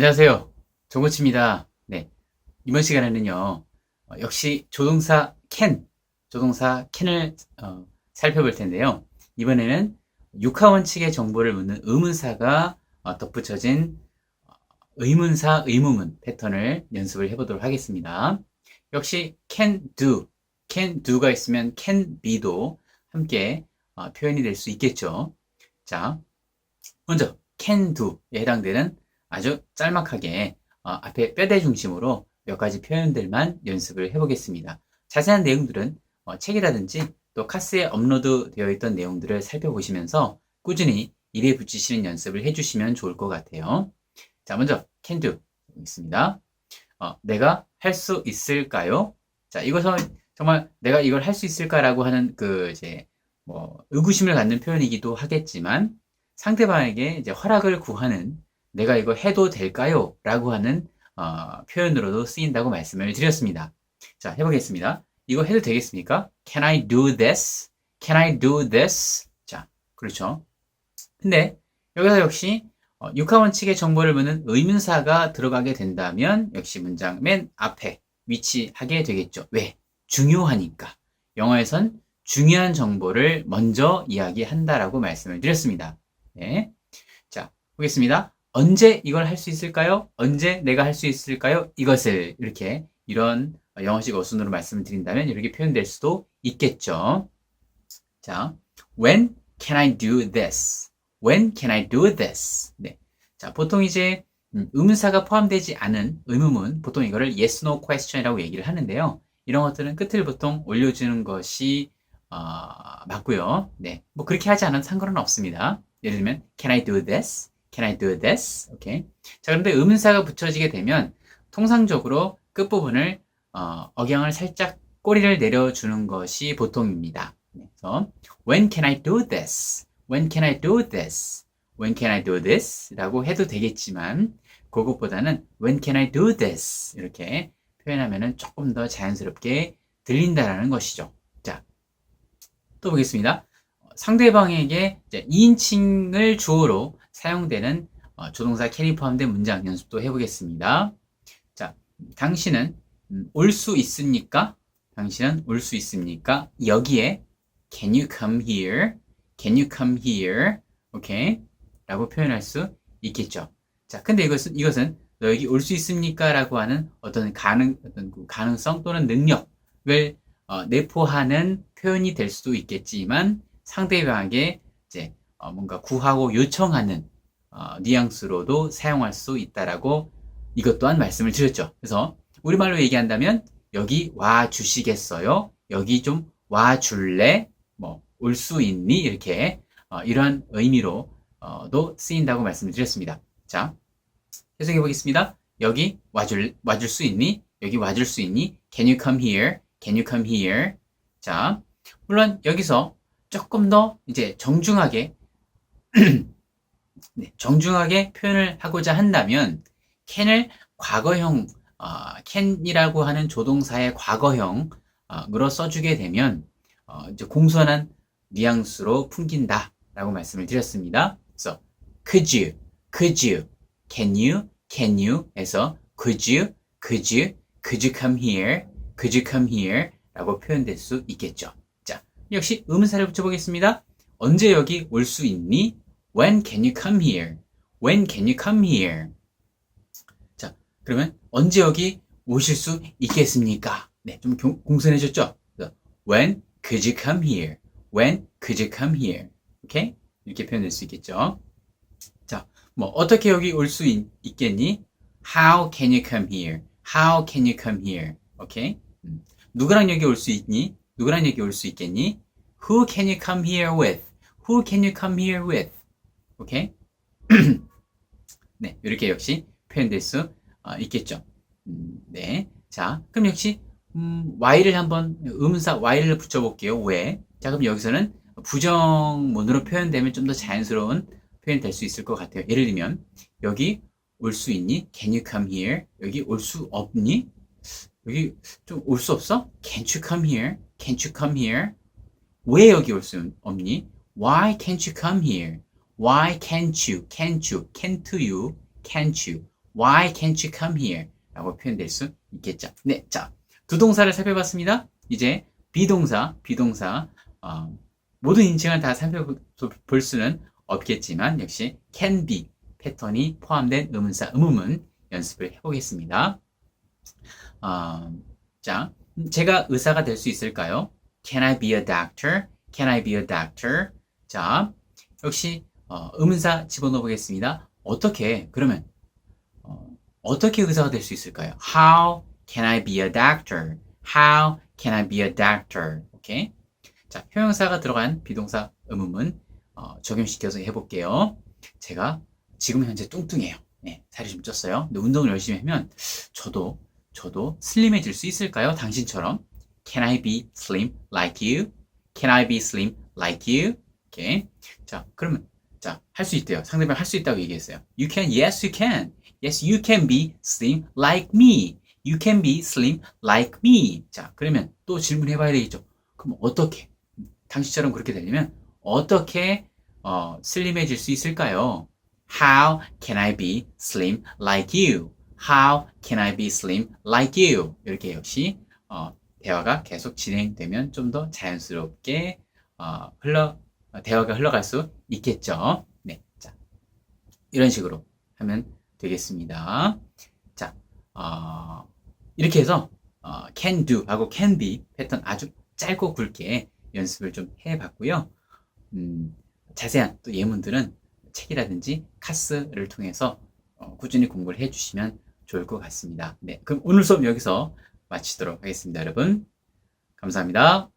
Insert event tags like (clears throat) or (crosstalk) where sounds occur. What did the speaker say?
안녕하세요. 정고치입니다. 네. 이번 시간에는요, 어, 역시 조동사 can, 조동사 can을 어, 살펴볼 텐데요. 이번에는 육하 원칙의 정보를 묻는 의문사가 어, 덧붙여진 어, 의문사 의무문 패턴을 연습을 해보도록 하겠습니다. 역시 can do, can do가 있으면 can be도 함께 어, 표현이 될 수 있겠죠. 자, 먼저 can do에 해당되는 아주 짤막하게 어, 앞에 뼈대 중심으로 몇 가지 표현들만 연습을 해보겠습니다. 자세한 내용들은 어, 책이라든지 또 카스에 업로드 되어 있던 내용들을 살펴보시면서 꾸준히 입에 붙이시는 연습을 해주시면 좋을 것 같아요. 자, 먼저 can do 있습니다. 어, 내가 할 수 있을까요? 자, 이것은 정말 내가 이걸 할 수 있을까라고 하는 그 이제 뭐 의구심을 갖는 표현이기도 하겠지만 상대방에게 이제 허락을 구하는 내가 이거 해도 될까요? 라고 하는 어, 표현으로도 쓰인다고 말씀을 드렸습니다. 자, 해보겠습니다. 이거 해도 되겠습니까? Can I do this? Can I do this? 자, 그렇죠. 근데 여기서 역시 어, 육하 원칙의 정보를 묻는 의문사가 들어가게 된다면 역시 문장 맨 앞에 위치하게 되겠죠. 왜? 중요하니까. 영어에선 중요한 정보를 먼저 이야기한다라고 말씀을 드렸습니다. 네. 자, 보겠습니다. 언제 이걸 할 수 있을까요? 언제 내가 할 수 있을까요? 이것을 이렇게 이런 영어식 어순으로 말씀을 드린다면 이렇게 표현될 수도 있겠죠. 자, when can I do this? When can I do this? 네. 자, 보통 이제 음, 의문사가 포함되지 않은 의문문, 보통 이거를 yes, no question이라고 얘기를 하는데요. 이런 것들은 끝을 보통 올려주는 것이 어, 맞고요. 네, 뭐 그렇게 하지 않은 상관은 없습니다. 예를 들면 Can I do this? Can I do this? 오케이. 자, 그런데 의문사가 붙여지게 되면 통상적으로 끝부분을 어, 억양을 살짝 꼬리를 내려주는 것이 보통입니다. 그래서 When can I do this? When can I do this? When can I do this? 라고 해도 되겠지만 그것보다는 When can I do this? 이렇게 표현하면 조금 더 자연스럽게 들린다라는 것이죠. 자, 또 보겠습니다. 상대방에게 2인칭을 주어로 사용되는 어, 조동사 can이 포함된 문장 연습도 해보겠습니다. 자, 당신은 음, 올수 있습니까? 당신은 올 수 있습니까? 여기에 Can you come here? Can you come here? 오케이? 라고 표현할 수 있겠죠. 자, 근데 이것은, 이것은 너 여기 올 수 있습니까? 라고 하는 어떤 가능, 어떤 그 가능성 또는 능력을 어, 내포하는 표현이 될 수도 있겠지만 상대방에게 이제 어, 뭔가 구하고 요청하는 어, 뉘앙스로도 사용할 수 있다라고 이것 또한 말씀을 드렸죠. 그래서 우리말로 얘기한다면 여기 와 주시겠어요? 여기 좀 와 줄래? 뭐 올 수 있니? 이렇게 어, 이러한 의미로도 쓰인다고 말씀을 드렸습니다. 자, 해석해 보겠습니다. 여기 와줄 와줄 수 있니? 여기 와줄 수 있니? Can you come here? Can you come here? 자, 물론 여기서 조금 더 이제 정중하게 네, (clears throat) 정중하게 표현을 하고자 한다면 can을 과거형 어, can이라고 하는 조동사의 과거형으로 써주게 되면 어, 이제 공손한 뉘앙스로 풍긴다라고 말씀을 드렸습니다. 그래서 could you, could you, can you, can you에서 could you, could you, could you come here, could you come here라고 표현될 수 있겠죠. 역시 의문사를 붙여보겠습니다. 언제 여기 올 수 있니? When can you come here? When can you come here? 자, 그러면 언제 여기 오실 수 있겠습니까? 네, 좀 공손해졌죠? When could you come here? When could you come here? 오케이? 이렇게 표현할 수 있겠죠? 자, 뭐 어떻게 여기 올 수 있겠니? How can you come here? How can you come here? 오케이? 음. 누구랑 여기 올 수 있니? 누구랑 여기 올 수 있겠니? Who can you come here with? Who can you come here with? 오케이? (clears throat) 네, 이렇게 역시 표현될 수 어, 있겠죠. 음, 네. 자, 그럼 역시 음, y를 한번 음사 y를 붙여볼게요. 왜? 자, 그럼 여기서는 부정문으로 표현되면 좀 더 자연스러운 표현 될수 있을 것 같아요. 예를 들면 여기 올 수 있니? Can you come here? 여기 올 수 없니? 여기 좀 올 수 없어? Can't you come here? Can't you come here? 왜 여기 올 수 없니? Why can't you come here? Why can't you? Can't you? Can't you? Can't you? Why can't you come here? 라고 표현될 수 있겠죠. 네, 자, 두 동사를 살펴봤습니다. 이제 비동사, 비동사, 어, 모든 인칭을 다 살펴볼 수는 없겠지만 역시 can be 패턴이 포함된 의문사, 의문문 연습을 해보겠습니다. 어, 자, 제가 의사가 될 수 있을까요? Can I be a doctor? Can I be a doctor? 자, 역시 어, 의문사 집어넣어 보겠습니다. 어떻게 그러면 어, 어떻게 의사가 될 수 있을까요? How can I be a doctor? How can I be a doctor? 오케이. 자, 형용사가 들어간 비동사 의문문 어, 적용시켜서 해볼게요. 제가 지금 현재 뚱뚱해요. 네, 살이 좀 쪘어요. 근데 운동을 열심히 하면 저도 저도 슬림해질 수 있을까요? 당신처럼. Can I be slim like you? Can I be slim like you? 오케이. 자, 그러면 자, 할 수 있대요. 상대방 할 수 있다고 얘기했어요. You can, yes, you can. Yes, you can be slim like me. You can be slim like me. 자, 그러면 또 질문해 봐야 되겠죠. 그럼 어떻게? 당신처럼 그렇게 되려면 어떻게 어, 슬림해질 수 있을까요? How can I be slim like you? How can I be slim like you? 이렇게 역시 어, 대화가 계속 진행되면 좀 더 자연스럽게 어, 흘러 어, 대화가 흘러갈 수 있겠죠. 네, 자 이런 식으로 하면 되겠습니다. 자, 어, 이렇게 해서 어, can do 하고 can be 패턴 아주 짧고 굵게 연습을 좀 해봤고요. 음, 자세한 또 예문들은 책이라든지 카스를 통해서 어, 꾸준히 공부를 해주시면 좋을 것 같습니다. 네, 그럼 오늘 수업 여기서 마치도록 하겠습니다, 여러분. 감사합니다.